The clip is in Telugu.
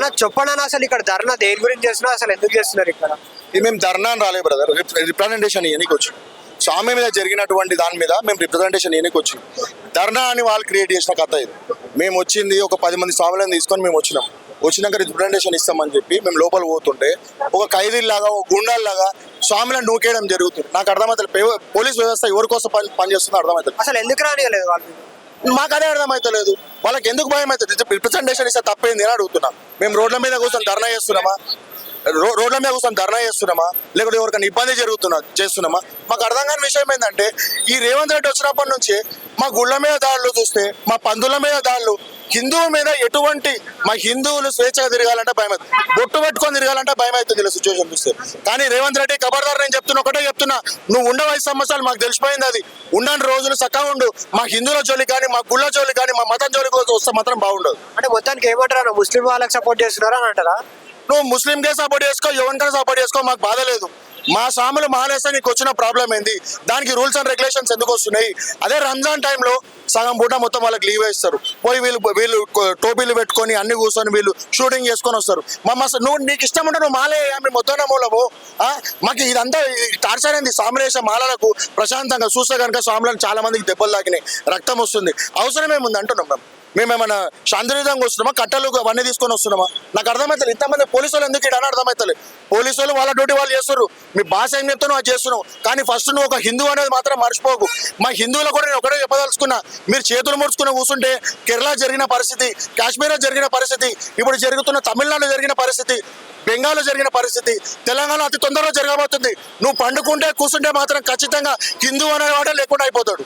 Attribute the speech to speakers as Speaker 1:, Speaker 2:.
Speaker 1: అలా చెప్పండి అసలు ఇక్కడ ధర్నా దేని గురించి చేస్తున్నా అసలు ఎందుకు చేస్తున్నారు ఇక్కడ?
Speaker 2: ఇది మేము ధర్నా అని రాలేదు బ్రదర్ రిప్రజెంటేషన్ ఇవ్వనికి వచ్చి. స్వామి మీద జరిగినటువంటి దాని మీద మేము రిప్రజెంటేషన్ ఇవ్వనికి వచ్చి. ధర్నా అని వాళ్ళు క్రియేట్ చేసిన కథ ఇది. మేము వచ్చింది ఒక పది మంది స్వాములను తీసుకొని మేము వచ్చినాం. వచ్చినాక రిప్రజెంటేషన్ ఇస్తామని చెప్పి మేము లోపల పోతుంటే ఒక ఖైదీలాగా ఒక గుండాల్లాగా స్వాములను నూకేయడం జరుగుతుంది. నాకు అర్థమవుతుంది పోలీస్ వ్యవస్థ ఎవరి కోసం పని పనిచేస్తుందో అర్థమవుతుంది
Speaker 1: అసలు ఎందుకు రానియలేదు వాళ్ళు?
Speaker 2: మాకు అదే అర్థమవుతలేదు వాళ్ళకి ఎందుకు భయం అవుతుంది రిప్రజెంటేషన్ ఇస్తే తప్పేంది అని అడుగుతున్నా. మేము రోడ్ల మీద కూర్చొని ధర్నా చేస్తున్నామా? రోడ్ల మీద కూర్చొని ధర్నా చేస్తున్నామా? లేకపోతే ఎవరికైనా ఇబ్బంది జరుగుతున్నా చేస్తున్నామా? మాకు అర్థం కాని విషయం ఏంటంటే ఈ రేవంత్ రెడ్డి వచ్చినప్పటి నుంచి మా గుళ్ళ మీద దాడులు చూస్తే మా పందుల మీద దాడులు హిందువు మీద ఎటువంటి మా హిందువులు స్వేచ్ఛగా తిరగాలంటే భయం అవుతుంది బొట్టు పెట్టుకొని తిరగాలంటే భయం అవుతుంది ఇలా సిచ్యువేషన్ చూస్తే. కానీ రేవంత్ రెడ్డి ఖబర్దార్ నేను చెప్తున్నా ఒకటే చెప్తున్నా నువ్వు ఉండే ఐదు సంవత్సరాలు మాకు తెలిసిపోయింది అది. ఉండని రోజులు చక్కగా ఉండు. మా హిందువుల జోలి కానీ మా గుళ్ళ జోలి కానీ మా మతం జోలికి వస్తే మాత్రం బాగుండదు.
Speaker 1: అంటే మొత్తానికి ఏమంటారు? ముస్లిం వాళ్ళకి సపోర్ట్ చేస్తున్నారా అని అంటారా?
Speaker 2: నువ్వు ముస్లింకే సపోర్ట్ చేసుకో ఎవరికైనా సపోర్ట్ చేసుకో మాకు బాధ లేదు. మా స్వాములు మానేస్తే నీకు వచ్చిన ప్రాబ్లం ఏంది? దానికి రూల్స్ అండ్ రెగ్యులేషన్స్ ఎందుకు వస్తున్నాయి? అదే రంజాన్ టైంలో సగం పూట మొత్తం వాళ్ళకి లీవ్ వేస్తారు. పోయి వీళ్ళు వీళ్ళు టోపీలు పెట్టుకొని అన్ని కూర్చొని వీళ్ళు షూటింగ్ చేసుకొని వస్తారు. మా నువ్వు నీకు ఇష్టం ఉంటే నువ్వు మాలే ఆమె మొత్తం మూలము? ఆ? మాకు ఇదంతా టార్చర్ అయింది సామరేశ మాలలకు ప్రశాంతంగా చూస్తే కనుక స్వాములను చాలా మందికి దెబ్బలు తాకినాయి. రక్తం వస్తుంది. అవసరమేముంది అంటున్నాం మేము. మేమేమన్నా శాంతియుతంగా వస్తున్నామా? కట్టలు అవన్నీ తీసుకొని వస్తున్నామా? నాకు అర్థమవుతుంది ఇంతమంది పోలీసు వాళ్ళు ఎందుకు ఇడని అర్థమవుతుంది పోలీసు వాళ్ళు వాళ్ళ డ్యూటీ వాళ్ళు చేస్తారు మీ భాష ఏం చెప్తాను అది చేస్తున్నావు. కానీ ఫస్ట్ నువ్వు ఒక హిందూ అనేది మాత్రం మర్చిపోకు. మా హిందువులు కూడా నేను ఒకటే చెప్పదలుచుకున్నా. మీరు చేతులు ముడుచుకుని కూర్చుంటే కేరళ జరిగిన పరిస్థితి కాశ్మీర్లో జరిగిన పరిస్థితి ఇప్పుడు జరుగుతున్న తమిళనాడు జరిగిన పరిస్థితి బెంగాల్లో జరిగిన పరిస్థితి తెలంగాణ అతి తొందరలో జరగబోతుంది. నువ్వు పండుకుంటే కూర్చుంటే మాత్రం ఖచ్చితంగా హిందూ అనేవాడే లేకుండా అయిపోతాడు.